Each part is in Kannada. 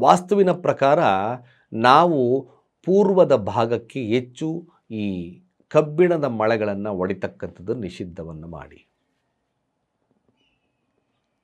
ವಾಸ್ತುವಿನ ಪ್ರಕಾರ ನಾವು ಪೂರ್ವದ ಭಾಗಕ್ಕೆ ಹೆಚ್ಚು ಈ ಕಬ್ಬಿಣದ ಮಳೆಗಳನ್ನು ಒಡಿತಕ್ಕಂಥದ್ದು ನಿಷಿದ್ಧವನ್ನು ಮಾಡಿ.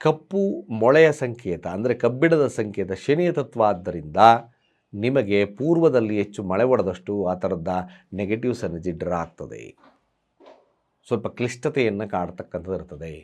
ಕಪ್ಪು ಮೊಳೆಯ ಸಂಕೇತ ಅಂದರೆ ಕಬ್ಬಿಣದ ಸಂಕೇತ ಶನಿಯ ತತ್ವ ಆದ್ದರಿಂದ ನಿಮಗೆ ಪೂರ್ವದಲ್ಲಿ ಹೆಚ್ಚು ಮಳೆ ಒಡೆದಷ್ಟು ಆ ಥರದ ನೆಗೆಟಿವ್ಸ್ ಎನರ್ಜಿ ಡ್ರಾ ಆಗ್ತದೆ. ಸ್ವಲ್ಪ ಕ್ಲಿಷ್ಟತೆಯನ್ನು ಕಾಡ್ತಕ್ಕಂಥದ್ದು ಇರ್ತದೆ.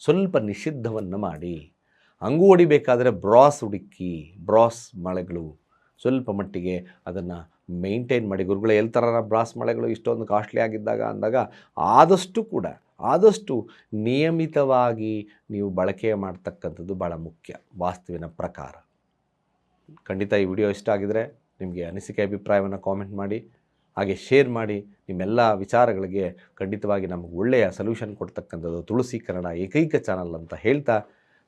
ಸ್ವಲ್ಪ ನಿಷಿದ್ಧವನ್ನು ಮಾಡಿ. ಹಂಗು ಹೊಡಿಬೇಕಾದ್ರೆ ಬ್ರಾಸ್ ಹುಡುಕಿ, ಬ್ರಾಸ್ ಮಳೆಗಳು. ಸ್ವಲ್ಪ ಮಟ್ಟಿಗೆ ಅದನ್ನು ಮೇಂಟೈನ್ ಮಾಡಿ. ಗುರುಗಳು ಹೇಳ್ತಾರ ಬ್ರಾಸ್ ಮಳೆಗಳು ಇಷ್ಟೊಂದು ಕಾಸ್ಟ್ಲಿ ಆಗಿದ್ದಾಗ ಅಂದಾಗ ಆದಷ್ಟು ಕೂಡ, ಆದಷ್ಟು ನಿಯಮಿತವಾಗಿ ನೀವು ಬಳಕೆ ಮಾಡ್ತಕ್ಕಂಥದ್ದು ಭಾಳ ಮುಖ್ಯ, ವಾಸ್ತುವಿನ ಪ್ರಕಾರ. ಖಂಡಿತ ಈ ವಿಡಿಯೋ ಇಷ್ಟ ಆಗಿದರೆ ನಿಮಗೆ ಅನಿಸಿಕೆ ಅಭಿಪ್ರಾಯವನ್ನು ಕಾಮೆಂಟ್ ಮಾಡಿ. ಹಾಗೆ ಶೇರ್ ಮಾಡಿ. ನಿಮ್ಮೆಲ್ಲ ವಿಚಾರಗಳಿಗೆ ಖಂಡಿತವಾಗಿ ನಮಗೆ ಒಳ್ಳೆಯ ಸೊಲ್ಯೂಷನ್ ಕೊಡ್ತಕ್ಕಂಥದ್ದು ತುಳಸಿ ಕನ್ನಡ ಏಕೈಕ ಚಾನಲ್ ಅಂತ ಹೇಳ್ತಾ